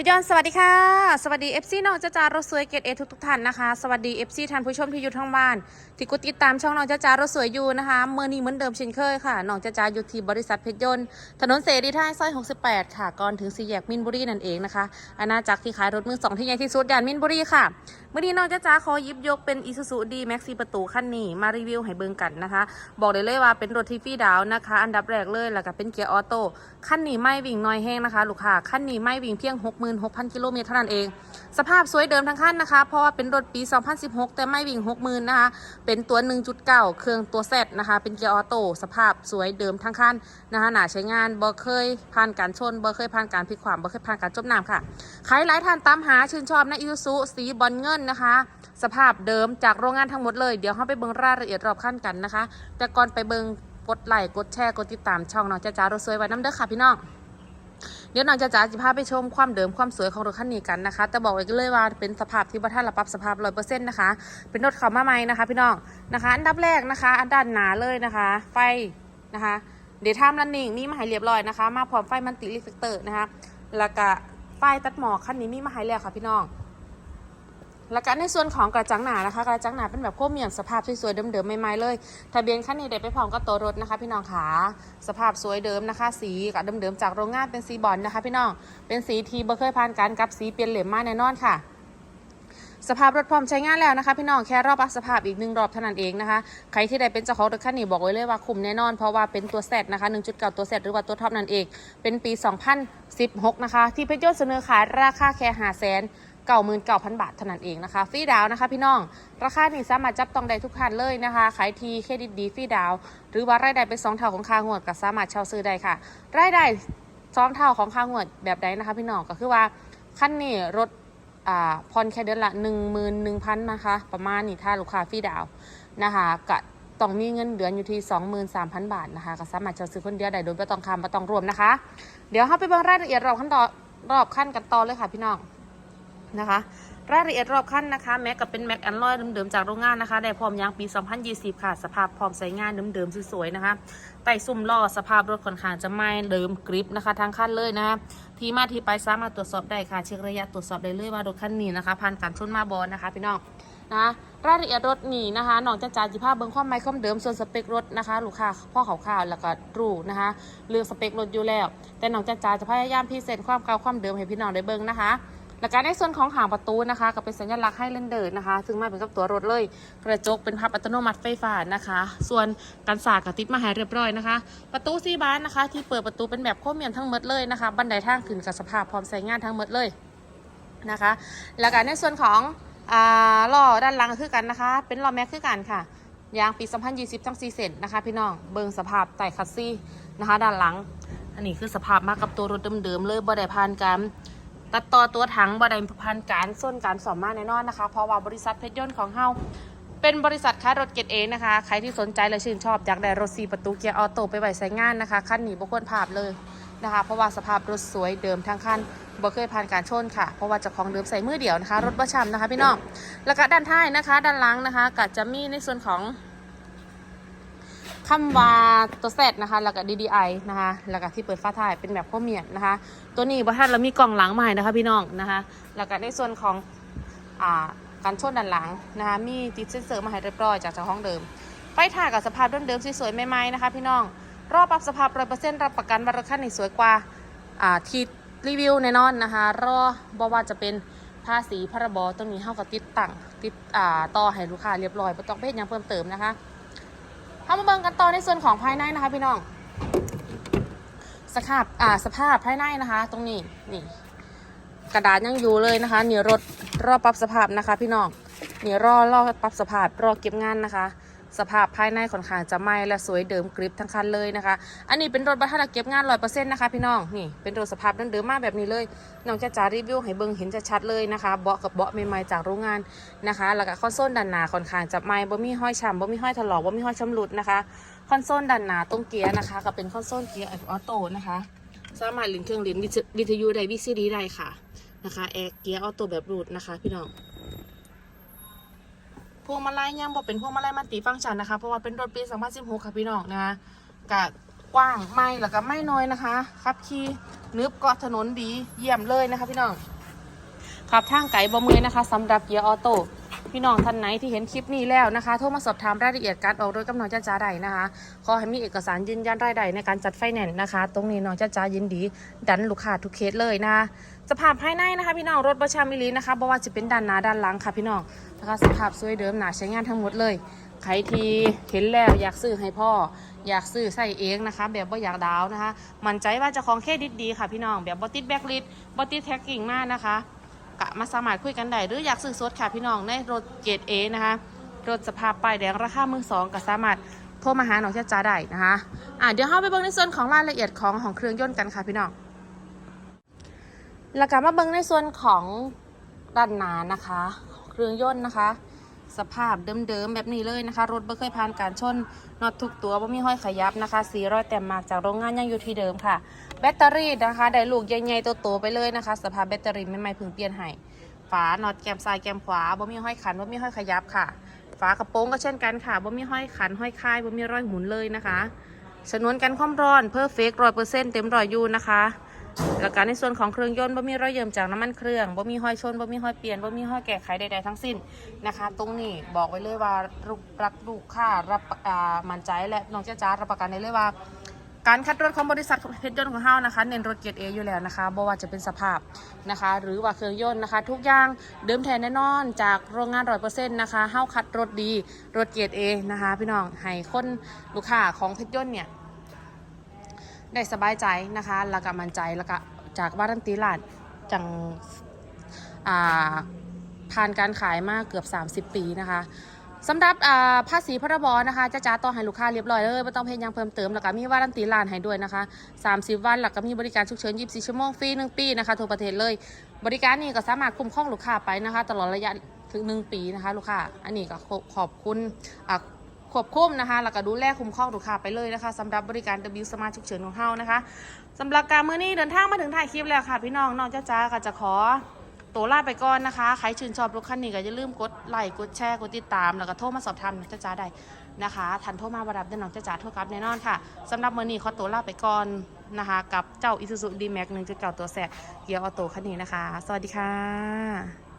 พี่ยอนสวัสดีค่ะ สวัสดี FC น้องจ้าจารถสวยเกตเอทุกทุกท่านนะคะ สวัสดี FC ท่านผู้ชมที่อยู่ทั้งบ้าน ที่กดติดตามช่องน้องจ้าจารถสวยอยู่นะคะเมื่อนี้เหมือนเดิมเช่นเคยค่ะน้องจ้าจาอยู่ที่บริษัทเพชรยนต์ถนนเสรีท่าซอย 68 ค่ะ ก่อนถึงสี่แยกมินบุรีนั่นเองนะคะอาณาจักรที่ขายรถมือสองที่ใหญ่ที่สุดย่านมินบุรีค่ะเมื่อนี้น้องจ้าจาขอยิบยกเป็น Isuzu D Max 4ประตูคันนี้มารีวิวให้เบิ่งกันนะคะ บอกได้เลยว่าเป็นรถที่ฟรีดาวนะคะ อันดับแรกเลยแล้วก็เป็นเกียร์ออโต้คันนี้ไม่วิ่งน้อยแห้งนะคะ ลูกค้าคันนี้ไม่วิ่งเพียง66,000 กิโลเมตรเท่านั้นเอง สภาพสวยเดิมทั้งคันนะคะ เพราะว่าเป็นรถปี 2016 แต่ไม่วิ่ง 60,000 นะคะ เป็นตัว 1.9 เครื่องตัวเซตนะคะ เป็นเกียร์ออโต้สภาพสวยเดิมทั้งคันนะคะหนาใช้งานบ่เคยผ่านการชนบ่เคยผ่านการพลิกขวามบ่เคยผ่านการจมน้ำค่ะใครหลายท่านตามหาชื่นชอบนะอิซูซุสีบอลเงินนะคะ สภาพเดิมจากโรงงานทั้งหมดเลยเดี๋ยวเราไปเบิ่งรายละเอียดรอบขั้นกันนะคะ แต่ก่อนไปเบิ่งกดไลค์กดแชร์กดติดตามช่องน้องจ้าจ๋ารถสวยไว้น้ำเด้อค่ะพี่น้อง เดี๋ยวน้องจ้าจ๋าจะพาไปชมความเดิมความสวยของรถคันนี้กันนะคะ แต่บอกไว้เลยว่าเป็นสภาพที่ว่าท่านระปรับสภาพร้อยเปอร์เซ็นต์นะคะ เป็นรถขับมาใหม่นะคะ พี่น้องนะคะ อันดับแรกนะคะอันด้านหนาเลยนะคะ ไฟนะคะเดี๋ยวทำรันนิ่งมีมาให้เรียบร้อยนะคะ มาพร้อมไฟมันติลิฟเตอร์นะคะแล้วก็ไฟตัดหมอกคันนี้มีมาให้แล้วค่ะพี่น้อง แล้วก็ในส่วนของกระจังหนานะคะ กระจังหนาเป็นแบบโครเมียมสภาพสวยๆเดิมๆใหม่ๆเลยทะเบียนคันนี้ได้ไปพร้อมกับตัวรถนะคะ พี่น้องขาสภาพสวยเดิมนะคะ สีกับเดิมๆจากโรงงานเป็นสีบอลนะคะ พี่น้องเป็นสีทีเบ่เคยผ่านการกับสีเปลี่ยนเหลี่ยมมาแน่นอนค่ะสภาพรถพร้อมใช้งานแล้วนะคะ พี่น้องแค่รอบอัพสภาพอีกหนึ่งรอบเท่านั้นเองนะคะ ใครที่ได้เป็นเจ้าของรถคันนี้บอกไว้เลยว่าคุ้มแน่นอน เพราะว่าเป็นตัวแซดนะคะ1.9ตัวแซดหรือว่าตัวท็อปนั่นเอง เป็นปี 2016 นะคะ ที่เพชรยนต์เสนอขายราคาแค่5 0 0 0 0 99,000บาทเท่านั้นเองนะคะฟรีดาวนะคะ พี่น้อง ราคานี้สามารถจับต้องได้ทุกคันเลยนะคะขายทีเครดิตดีฟรีดาว หรือว่ารายได้เป็นสองเท่าของค่างวดก็สามารถเช่าซื้อได้ค่ะ รายได้สองเท่าของค่างวดแบบใดนะคะ พี่น้องก็คือว่าคันนี้รถอ่าผ่อนแค่เดือนละ 11,000 นะคะ ประมาณนี้ถ้าลูกค้าฟรีดาวนะคะก็ต้องมีเงินเดือนอยู่ที่ 23,000 บาทนะคะก็สามารถเช่าซื้อคนเดียวได้โดยไม่ต้องคำไม่ต้องรวมนะคะ เดี๋ยวเราไปเบิ่งรายละเอียดรอบขั้นตอนรอบขั้นกันต่อเลยค่ะพี่น้อง นะคะ รายละเอียดรอบคันนะคะ แม็กกับเป็นแม็กแอนลอยเดิมๆจากโรงงานนะคะ ได้พร้อมยางปี 2020 ค่ะ สภาพพร้อมใช้งานเดิมๆสวยๆนะคะไต่ซุ่มล้อสภาพรถค่อนข้างจะไม่เดิมกริปนะคะทางคันเลยนะคะที่มาที่ไปสามารถตรวจสอบได้ค่ะ เช็คระยะตรวจสอบได้เลยว่ารถคันนี้นะคะผ่านการชนมาบอลนะคะพี่น้องนะรายละเอียดรถนี่นะคะน้องจะจ่ายจิภาพเบิ้งความไม่ความเดิมส่วนสเปครถนะคะลูกค้าพ่อข่าวๆแล้วก็รู้นะคะเรื่องสเปครถอยู่แล้ว แต่น้องจะจ่ายจะพยายามพรีเซนต์ความเก่าความเดิมให้พี่น้องได้เบิ้งนะคะ แล้วก็ในส่วนของหางประตูนะคะ ก็เป็นสัญลักษณ์ให้เลนเดอร์นะคะซึ่งมาเป็นกับตัวรถเลย กระจกเป็นพับอัตโนมัติไฟฟ้านะคะ ส่วนกันสากกับติดมาให้เรียบร้อยนะคะ ประตูซีบานนะคะ ที่เปิดประตูเป็นแบบโครเมียมทั้งหมดเลยนะคะ บันไดทางขึ้นกับสภาพพร้อมใช้งานทั้งหมดเลยนะคะ แล้วก็ในส่วนของอ่าล้อด้านหลังคือกันนะคะ เป็นล้อแม็กคือกันค่ะยางปี 2020ทั้ง4เซนนะคะ พี่น้องเบิงสภาพไต่คัสซี่นะคะ ด้านหลัง อันนี้คือสภาพมากับตัวรถเดิมๆเลยบ่ได้ผ่านการ ตัดต่อตัวถังบไดพันการส้นการสอมมาแน่นอนนะคะ เพราะว่าบริษัทเพชรยนต์ของเฮาเป็นบริษัทขายรถเกรดเอนะคะ ใครที่สนใจและชื่นชอบอยากได้รถสีประตูเกียร์ออโต้ไปไว้ใช้งานนะคะคันนี้บ่ควรพลาดเลยนะคะ เพราะว่าสภาพรถสวยเดิมทั้งคันบ่เคยผ่านการชนค่ะ เพราะว่าจะของเดิมใส่มือเดียวนะคะ รถประชำนะคะพี่น้องแล้วก็ด้านท้ายนะคะ ด้านหลังนะคะก็จะมีในส่วนของ คำว่าตัวเซตนะคะ แล้วก็ DDI นะคะ แล้วก็ที่เปิดฟ้าท้ายเป็นแบบโครเมียนะคะ ตัวนี้บัทันแล้วมีกล่องหลังใหม่นะคะพี่น้องนะคะ แล้วก็ในส่วนของอ่าการชนด้านหลังนะคะ มีติดเซ็นเซอร์มาให้เรียบร้อยจากเจ้าของเดิม ไฟถ่ายกับสภาพเดิมๆสวยๆใหม่ๆนะคะ พี่น้อง รอบปรับสภาพร้อยเปอร์เซ็นต์รับประกันว่ารถคันนี้สวยกว่าอ่าที่รีวิวแน่นอนนะคะ รอบว่าจะเป็นภาษีพรบตรงนี้เท่ากับติดตั้งติดอ่าต่อให้ลูกค้าเรียบร้อยไม่ต้องเฮ็ดยังเพิ่มเติมนะคะ เอามาเบิ่งกันต่อในส่วนของภายในนะคะ พี่น้อง สภาพอ่าสภาพภายในนะคะ ตรงนี้นี่ กระดาษยังอยู่เลยนะคะนี่รถรอปรับสภาพนะคะ พี่น้องนี่รอรอปรับสภาพรอเก็บงานนะคะ สภาพภายในค่อนข้างจะใหม่และสวยเดิมกริบทั้งคันเลยนะคะ อันนี้เป็นรถบัตรเก็บงานร้อยเปอร์เซ็นต์นะคะพี่น้องนี่เป็นรถสภาพเดิมๆมาแบบนี้เลยน้องจะจารีวิวให้เบิ่งเห็นชัดๆเลยนะคะเบาะกับเบาะใหม่ๆจากโรงงานนะคะ แล้วก็คอนโซลด้านหน้าค่อนข้างจะใหม่บ่มีห้อยช้ำบ่มีห้อยถลอกบ่มีห้อยชำหลุดนะคะคอนโซลด้านหน้าตรงเกียร์นะคะก็เป็นคอนโซลเกียร์ออโต้นะคะสามารถเลินเครื่องเล่นวิทยุได้วิซีดีได้ค่ะนะคะแอร์เกียร์ออโต้แบบรูดนะคะ พี่น้อง วงมาลัยยังบอกเป็นพวงมาลัยมันติฟังก์ชันนะคะ เพราะว่าเป็นรถปี 2016 ค่ะพี่น้องนะคะกะกว้างไม่แล้วก็ไม่น้อยนะคะขับขี่นึบเกาะถนนดีเยี่ยมเลยนะคะพี่น้องขับทางไกลบ่มือนะคะสำหรับเกียร์ออโต้ พี่น้องท่านไหนที่เห็นคลิปนี้แล้วนะคะ โทรมาสอบถามรายละเอียดการออกรถกับน้องจ้าจ้าใดนะคะขอให้มีเอกสารยืนยันรายได้ในการจัดไฟแนนซ์นะคะ ตรงนี้น้องจ้าจ้ายินดี ดันลูกค้าทุกเคสเลยนะคะสภาพภายในนะคะ พี่น้องรถประชามิลีนะคะบ่ว่าจะเป็นด้านหน้าด้านหลังค่ะพี่น้องนะคะสภาพสวยเดิมหนาใช้งานทั้งหมดเลยใครที่เห็นแล้วอยากซื้อให้พ่อ อยากซื้อใส่เองนะคะ แบบว่าอยากดาวนะคะ มั่นใจว่าจะของเครดิตดีค่ะพี่น้องแบบบอติดแบ็กลิสบอติดแท็กกิ้งมากนะคะ กะมาสามารถคุยกันได้หรืออยากซื้อสดค่ะพี่น้องในรถเกรดเอนะคะรถสภาพป้ายแดงราคามือสองก็สามารถโทรมาหาน้องเจ้าจ้าได้นะคะอะเดี๋ยวเข้าไปเบิ่งในส่วนของรายละเอียดของของเครื่องยนต์กันค่ะพี่น้องแล้วก็มาเบิ่งในส่วนของด้านหน้านะคะ เครื่องยนต์นะคะ สภาพเดิมๆแบบนี้เลยนะคะ รถไม่เคยผ่านการชนน็อตทุกตัวไม่มีห้อยขยับนะคะสีรอยแต้มมากจากโรงงานยังอยู่ที่เดิมค่ะ แบตเตอรี่นะคะได้ลูกใหญ่ๆโตๆไปเลยนะคะ สภาพแบตเตอรี่ใหม่ๆเพิ่งเปลี่ยนให้ฝาน็อตแกมซ้ายแกมขวาบ่มีห้อยขันบ่มีห้อยขยับค่ะ ฝากระโปรงก็เช่นกันค่ะบ่มีห้อยขันห้อยคายบ่มีรอยหมุนเลยนะคะชนวนกันความร้อนเพอร์เฟกร้อยเปอร์เซ็นต์เต็มร้อยอยูนะคะ แล้วก็ในส่วนของเครื่องยนต์บ่มีรอยเยิมจากน้ำมันเครื่องบ่มีห้อยชนบ่มีห้อยเปลี่ยนบ่มีห้อยแก้ไขใดๆทั้งสิ้นนะคะ ตรงนี้บอกไว้เลยว่าลูกรักลูกค้ารับอ่ามั่นใจและน้องเจ้าจ้ารับประกันได้เลยว่า การคัดรถของบริษัทเพชรยนต์ของเฮานะคะเน้นรถเกียร์เออยู่แล้วนะคะบ่ว่าจะเป็นสภาพนะคะ หรือว่าเครื่องยนต์นะคะ ทุกอย่างเดิมแท้แน่นอนจากโรงงานร้อยเปอร์เซ็นต์นะคะเฮาคัดรถดีรถเกียร์เอนะคะ พี่น้องให้คนลูกค้าของเพชรยนต์เนี่ย ได้สบายใจนะคะ แล้วก็มั่นใจแล้วก็จากวารันตีลาดจังอ่าผ่านการขายมาเกือบ 30 ปีนะคะสำหรับภาษีพรบนะคะจะจ้าต่อให้ลูกค้าเรียบร้อยเลยไม่ต้องเพยยังเพิ่มเติมแล้วก็มีวารันตีลานให้ด้วยนะคะ 30 วันแล้วก็มีบริการฉุกเฉิน 24 ชั่วโมงฟรี 1 ปีนะคะทั่วประเทศเลย บริการนี้ก็สามารถคุ้มครองลูกค้าไปนะคะ ตลอดระยะถึง 1 ปีนะคะ ลูกค้า อันนี้ก็ขอขอบคุณอ่า ควบคุมนะคะ แล้วก็ดูแลคุ้มครองลูกค้าไปเลยนะคะสำหรับบริการ W สมาร์ทฉุกเฉินของเฮานะคะสำหรับการมื้อนี้เดินทางมาถึงถ่ายคลิปแล้วค่ะ พี่น้องน้องจ้าจ้าก็จะขอตัวลาไปก่อนนะคะ ใครชื่นชอบรถคันนี้ก็อย่าลืมกดไลค์กดแชร์กดติดตาม แล้วก็โทรมาสอบถามน้องจ้าจ้าได้นะคะทันโทรมาบรับเดินน้องจ้าจ้าโทรกลับแน่นอนค่ะสำหรับมื้อนี้ขอตัวลาไปก่อนนะคะ กับเจ้า Isuzu D-Max 1.9ตัวแสบเกียร์ออโต้คันนี้นะคะ สวัสดีค่ะ